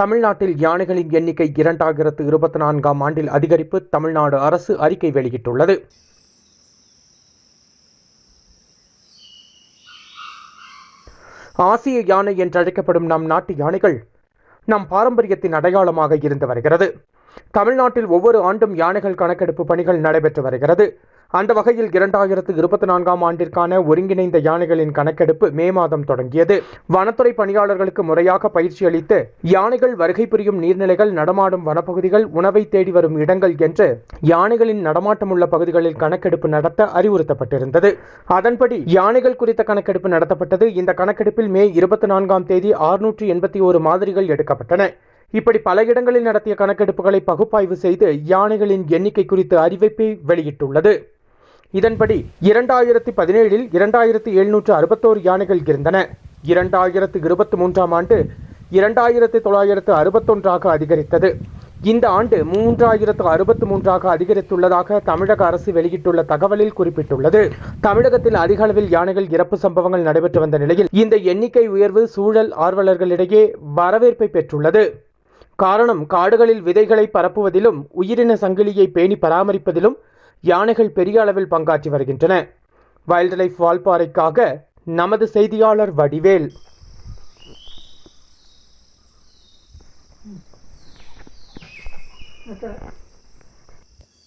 தமிழ்நாட்டில் யானைகளின் எண்ணிக்கை இரண்டாயிரத்து இருபத்தி நான்காம் ஆண்டில் அதிகரிப்பு தமிழ்நாடு அரசு அறிக்கை வெளியிட்டுள்ளது. ஆசிய யானை என்றழைக்கப்படும் நம் நாட்டு யானைகள் நம் பாரம்பரியத்தின் அடையாளமாக இருந்து வருகிறது. தமிழ்நாட்டில் ஒவ்வொரு ஆண்டும் யானைகள் கணக்கெடுப்பு பணிகள் நடைபெற்று வருகிறது. அந்த வகையில் இரண்டாயிரத்து இருபத்தி நான்காம் ஆண்டிற்கான ஒருங்கிணைந்த யானைகளின் கணக்கெடுப்பு மே மாதம் தொடங்கியது. வனத்துறை பணியாளர்களுக்கு முறையாக பயிற்சி அளித்து யானைகள் வருகை புரியும் நீர்நிலைகள் நடமாடும் வனப்பகுதிகள் உணவை தேடி வரும் இடங்கள் என்று யானைகளின் நடமாட்டம் உள்ள பகுதிகளில் கணக்கெடுப்பு நடத்த அறிவுறுத்தப்பட்டிருந்தது. அதன்படி யானைகள் குறித்த கணக்கெடுப்பு நடத்தப்பட்டது. இந்த கணக்கெடுப்பில் மே இருபத்தி நான்காம் தேதி ஆறுநூற்றி எண்பத்தி ஒரு மாதிரிகள் எடுக்கப்பட்டன. இப்படி பல இடங்களில் நடத்திய கணக்கெடுப்புகளை பகுப்பாய்வு செய்து யானைகளின் எண்ணிக்கை குறித்து அறிவிப்பை வெளியிட்டுள்ளது. இதன்படி இரண்டாயிரத்தி பதினேழில் இரண்டாயிரத்தி எழுநூற்று அறுபத்தோரு யானைகள் இருந்தன. இரண்டாயிரத்து இருபத்தி மூன்றாம் ஆண்டு இரண்டாயிரத்து தொள்ளாயிரத்து அறுபத்தொன்றாக அதிகரித்தது. இந்த ஆண்டு மூன்றாயிரத்து அறுபத்து மூன்றாக அதிகரித்துள்ளதாக தமிழக அரசு வெளியிட்டுள்ள தகவலில் குறிப்பிட்டுள்ளது. தமிழகத்தில் அதிக அளவில் யானைகள் இறப்பு சம்பவங்கள் நடைபெற்று வந்த நிலையில் இந்த எண்ணிக்கை உயர்வு சூழல் ஆர்வலர்களிடையே வரவேற்பை பெற்றுள்ளது. காரணம் காடுகளில் விதைகளை பரப்புவதிலும் உயிரின சங்கிலியை பேணி பராமரிப்பதிலும் யானைகள் பெரிய அளவில் பங்காற்றி வருகின்றன வைல்ட் லைஃப் வால்பாறைக்காக நமது செய்தியாளர் வடிவேல் Okay.